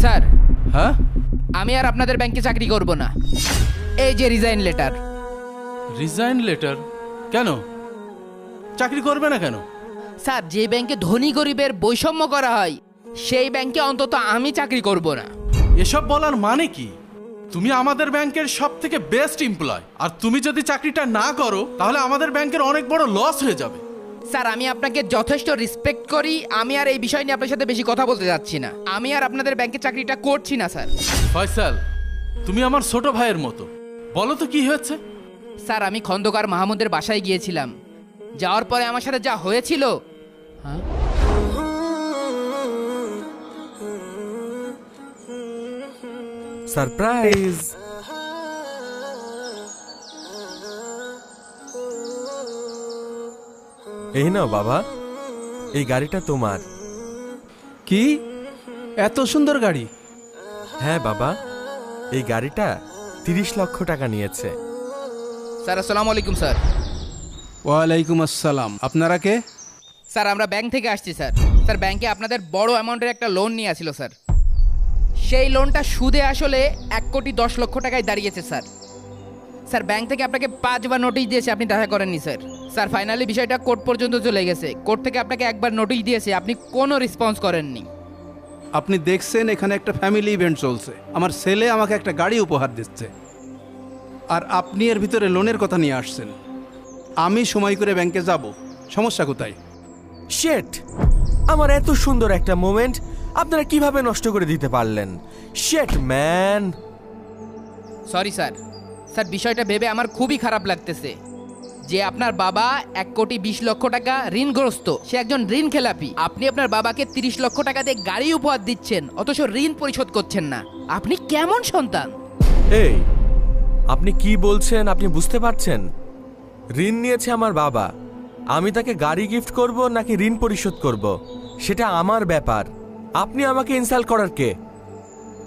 Sir হ্যাঁ? আমি আর আপনাদের ব্যাংকে চাকরি করব না। এই যে রিজাইন লেটার রিজাইন লেটার কেন? চাকরি করবে না কেন? স্যার যে ব্যাংকে ধনী গরিবের বৈষম্য করা হয় সেই ব্যাংকে অন্তত আমি চাকরি করব না। এসব বলার মানে কি? তুমি আমাদের ব্যাংকের সব থেকে বেস্ট এমপ্লয় আর তুমি যদি চাকরিটা না করো তাহলে আমাদের ব্যাংকের অনেক বড় লস হয়ে যাবে। স্যার আমি আপনাকে যথেষ্ট রেসপেক্ট করি। আমি আর এই বিষয় নিয়ে আপনার সাথে বেশি কথা বলতে যাচ্ছি না। আমি আর আপনাদের ব্যাংকে চাকরিটা করছি না স্যার। ফয়সাল তুমি আমার ছোট ভাইয়ের মতো। বলো তো কি হয়েছে? স্যার আমি খন্দকার মাহমুদের বাসায় গিয়েছিলাম। যাওয়ার পরে আমার সাথে যা হয়েছিল হ্যাঁ? সারপ্রাইজ। এই নাও বাবা এই গাড়িটা তোমার। কি? এত সুন্দর গাড়ি। হ্যাঁ বাবা এই গাড়িটা তিরিশ লক্ষ টাকা নিয়েছে। স্যার আসসালামু আলাইকুম স্যার। ওয়ালাইকুম আসসালাম। আপনারা কে? স্যার আমরা ব্যাংক থেকে আসছি স্যার। স্যার ব্যাংকে আপনাদের বড় অ্যামাউন্টের একটা লোন নিয়ে আসছিল স্যার। সেই লোনটা সুদে আসলে এক কোটি দশ লক্ষ টাকায় দাঁড়িয়েছে স্যার। স্যার ব্যাংক থেকে আপনাকে পাঁচবার নোটিশ দিয়েছে আপনি দেখা করেননি স্যার। স্যার ফাইনালি বিষয়টা কোর্ট পর্যন্ত চলে গেছে। কোর্ট থেকে আপনাকে একবার নোটিশ দিয়েছে আপনি কোনো রেসপন্স করেননি। আপনি দেখছেন এখানে একটা ফ্যামিলি ইভেন্ট চলছে। আমার ছেলে আমাকে একটা গাড়ি উপহার দিচ্ছে। আর আপনি এর ভিতরে লোনের কথা নিয়ে আসছেন। আমি সময় করে ব্যাংকে যাব। সমস্যা কোথায়? শেট আমার এত সুন্দর একটা মোমেন্ট আপনারা কীভাবে নষ্ট করে দিতে পারলেন? শেট ম্যান সরি স্যার স্যার বিষয়টা ভেবে আমার খুবই খারাপ লাগতেছে। যে আপনার বাবা এক কোটি বিশ লক্ষ টাকা ঋণগ্রস্ত, সে একজন ঋণ খেলাপি আপনি আপনার বাবাকে তিরিশ লক্ষ টাকা দিয়ে গাড়ি উপহার দিচ্ছেন, অথচ ঋণ পরিশোধ করছেন না। আপনি কেমন সন্তান? এই, আপনি কি বলছেন আপনি বুঝতে পারছেন? ঋণ নিয়েছে আমার বাবা। আমি তাকে গাড়ি গিফট করব নাকি ঋণ পরিশোধ করব? সেটা আমার ব্যাপার। আপনি আমাকে ইনসাল্ট করার কে?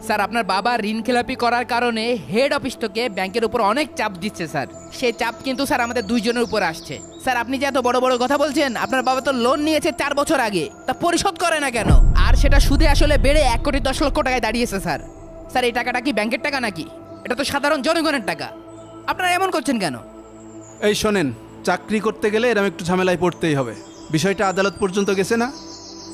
স্যার আপনার বাবা ঋণ খেলাপি করার কারণে হেড অফিস থেকে ব্যাংকের উপর অনেক চাপ দিচ্ছে স্যার। সেই চাপ কিন্তু স্যার আমাদের দুইজনের উপর আসছে। স্যার আপনি যে এত বড় বড় কথা বলছেন আপনার বাবা তো লোন নিয়েছে চার বছর আগে। তা পরিশোধ করে না কেন? আর সেটা সুদে আসলে বেড়ে এক কোটি দশ লক্ষ টাকায় দাঁড়িয়েছে স্যার। স্যার এই টাকাটা কি ব্যাংকের টাকা নাকি? এটা তো সাধারণ জনগণের টাকা। আপনারা এমন করছেন কেন? এই শোনেন চাকরি করতে গেলে এরকম একটু ঝামেলায় পড়তেই হবে। বিষয়টা আদালত পর্যন্ত গেছে না?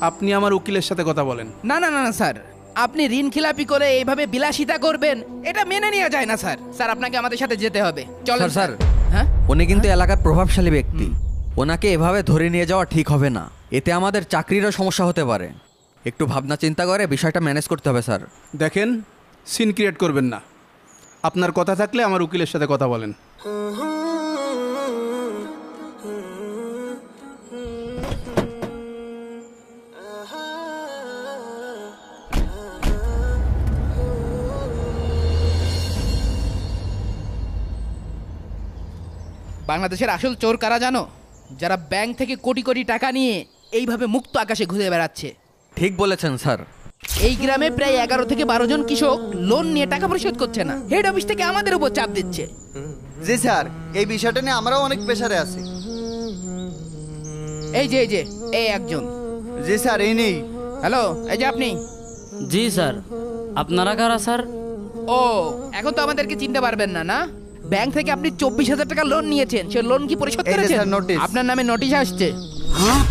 আপনি আমার উকিলের সাথে কথা বলেন। না না না না স্যার। আপনি ঋণ খেলাপি করে এইভাবে বিলাসিতা করবেন এটা মেনে নেওয়া যায় না স্যার। স্যার আপনাকে আমাদের সাথে যেতে হবে। চলেন স্যার, স্যার হ্যাঁ? উনি কিন্তু এলাকার প্রভাবশালী ব্যক্তি। ওনাকে এভাবে ধরে নিয়ে যাওয়া ঠিক হবে না। এতে আমাদের চাকরিরও সমস্যা হতে পারে। একটু ভাবনা চিন্তা করে বিষয়টা ম্যানেজ করতে হবে স্যার। দেখেন সিন ক্রিয়েট করবেন না। আপনার কথা থাকলে আমার উকিলের সাথে কথা বলেন। বাংলাদেশের আসল চোর কারা জানো? যারা ব্যাংক থেকে কোটি কোটি টাকা নিয়ে এইভাবে মুক্ত আকাশে ঘুরে বেড়াচ্ছে। ঠিক বলেছেন স্যার। এই গ্রামে প্রায় এগারো থেকে বারো জন কৃষক লোন নিয়ে টাকা পরিশোধ করছে না। হেড অফিস থেকে আমাদের উপর চাপ দিচ্ছে। জি স্যার এই বিষয়টা নিয়ে আমরাও অনেক প্রেশারে আছি। এই যে এই যে এই একজন। জি স্যার এই নেই। হ্যালো এই যে আপনি। জি স্যার। আপনারা কারা স্যার? ও এখন তো আমাদেরকে চিনতে পারবেন না না? ব্যাংক থেকে আপনি চব্বিশ হাজার টাকা লোন নিয়েছেন সে লোন কি পরিশোধ এই যে করেছেন? স্যার। আপনার নামে নোটিশ আসছে। হ্যাঁ?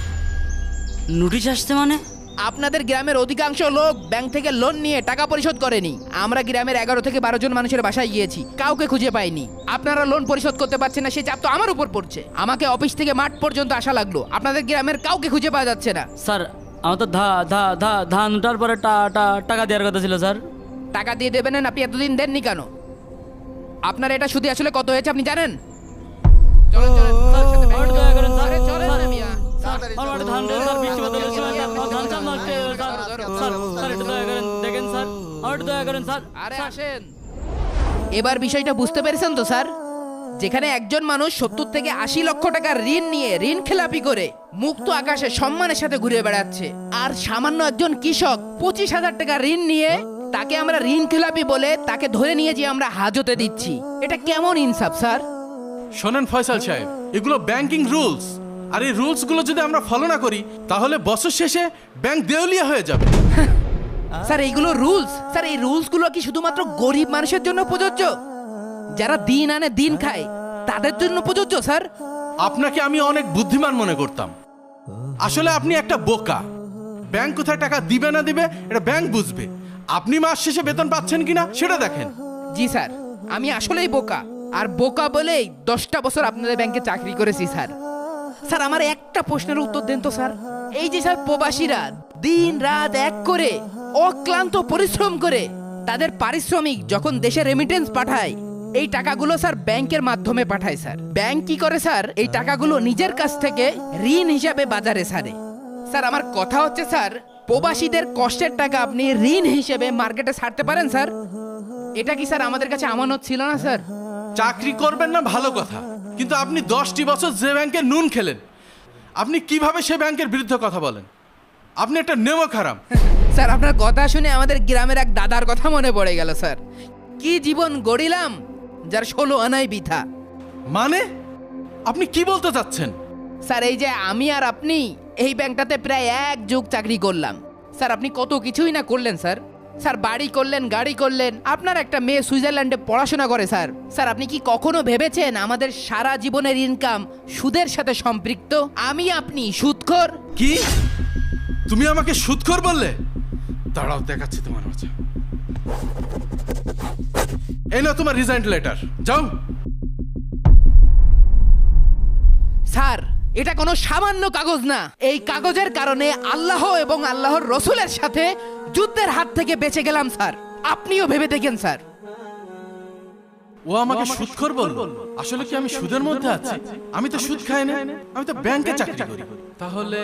নোটিশ আসছে মানে? আপনাদের গ্রামের অধিকাংশ লোক ব্যাংক থেকে লোন নিয়ে টাকা পরিশোধ করেনি। আমরা গ্রামের এগারো থেকে বারো জন মানুষের বাসায় গিয়েছি কাউকে খুঁজে পাইনি। আপনারা লোন পরিশোধ করতে পারছেন না সে চাপ তো আমার উপর পড়ছে। আমাকে অফিস থেকে মাঠ পর্যন্ত আসা লাগল। আপনাদের গ্রামের কাউকে খুঁজে পাওয়া যাচ্ছে না। স্যার আমার তো ধা ধা ধা ধান উঠার পরে টা- টা- টাকা দেওয়ার কথা ছিল স্যার। টাকা দিয়ে দেবেন না আপনি এতদিন দেননি কেন? আপনার এটা শুধু আসলে কত হয়েছে আপনি জানেন? চলেন, চলেন, এবার বিষয়টা বুঝতে পেরেছেন তো স্যার? যেখানে একজন মানুষ সত্তর থেকে আশি লক্ষ টাকা ঋণ নিয়ে ঋণ খেলাপি করে মুক্ত আকাশে সম্মানের সাথে ঘুরে বেড়াচ্ছে আর সামান্য একজন কৃষক পঁচিশ হাজার টাকা ঋণ নিয়ে তাকে আমরা ঋণ খেলাপি বলে তাকে ধরে নিয়ে যে আমরা হাজতে দিচ্ছি। এটা কেমন ইনসাফ স্যার? শোনেন ফয়সাল সাহেব এগুলো ব্যাংকিং রুলস। আর এই রুলসগুলো যদি আমরা ফলো না করি তাহলে বছর শেষে ব্যাংক দেউলিয়া হয়ে যাবে। স্যার এইগুলো রুলস। স্যার এই রুলসগুলো কি শুধুমাত্র গরিব মানুষের জন্য প্রযোজ্য? যারা দিন আনে দিন খায় তাদের জন্য প্রযোজ্য স্যার? আপনাকে আমি অনেক বুদ্ধিমান মনে করতাম। আসলে আপনি একটা বোকা। ব্যাংক কোথায় টাকা দিবে না দিবে, এটা ব্যাংক বুঝবে। আপনি মাস শেষে বেতন পাচ্ছেন কিনা সেটা দেখেন। জি স্যার, আমি আসলেই বোকা। আর বোকা বলেই দশটা বছর আপনাদের ব্যাংকে চাকরি করেছি, স্যার। স্যার, আমার একটা প্রশ্নের উত্তর দেন তো, স্যার। এই যে, স্যার, প্রবাসীরা দিন রাত এক করে অক্লান্ত পরিশ্রম করে তাদের পারিশ্রমিক যখন দেশে রেমিটেন্স পাঠায়, এই টাকাগুলো, স্যার, ব্যাংকের মাধ্যমে পাঠায়, স্যার। ব্যাংক কি করে, স্যার, এই টাকাগুলো নিজের কাছ থেকে ঋণ হিসাবে বাজারে ছাড়ে স্যার আমার কথা হচ্ছে স্যার প্রবাসীদের কষ্টের টাকা আপনি ঋণ হিসেবে মার্কেটে ছাড়তে পারেন স্যার। এটা কি স্যার আমাদের কাছে আমানত ছিল না স্যার? চাকরি করবেন না ভালো কথা। কিন্তু আপনি দশটি বছর যে ব্যাংকে নুন খেলেন আপনি কীভাবে সে ব্যাংকের বিরুদ্ধে কথা বলেন? আপনি একটা নেমো খারাপ স্যার আপনার কথা শুনে আমাদের গ্রামের এক দাদার কথা মনে পড়ে গেল স্যার। কি জীবন গড়িলাম যার ষোলো আনাই বিথা মানে? আপনি কি বলতে চাচ্ছেন? স্যার এই যে আমি আর আপনি এই ব্যাংকটাতে প্রায় এক যুগ চাকরি করলাম। স্যার আপনি কত কিছুই না করলেন স্যার। স্যার বাড়ি করলেন গাড়ি করলেন। আপনার একটা মেয়ে সুইজারল্যান্ডে পড়াশোনা করে স্যার। স্যার আপনি কি কখনো ভেবেছেন আমাদের সারা জীবনের ইনকাম সুদের সাথে সম্পৃক্ত? আমি আপনি সুদখোর। কি? তুমি আমাকে সুদখোর বললে? দাঁড়াও দেখাচ্ছি তোমার মজা এই না তোমার রিজাইন লেটার। যাও। স্যার এটা কোনো সামান্য কাগজ না। এই কাগজের কারণে আল্লাহ এবং আল্লাহর রসুলের সাথে যুদ্ধের হাত থেকে বেঁচে গেলাম স্যার। আপনিও ভেবে দেখেন স্যার। ও আমাকে সুদখোর বলল আসলে কি আমি সুদের মধ্যে আছি? আমি তো সুদ খাই না আমি তো ব্যাংকে চাকরি করি। তাহলে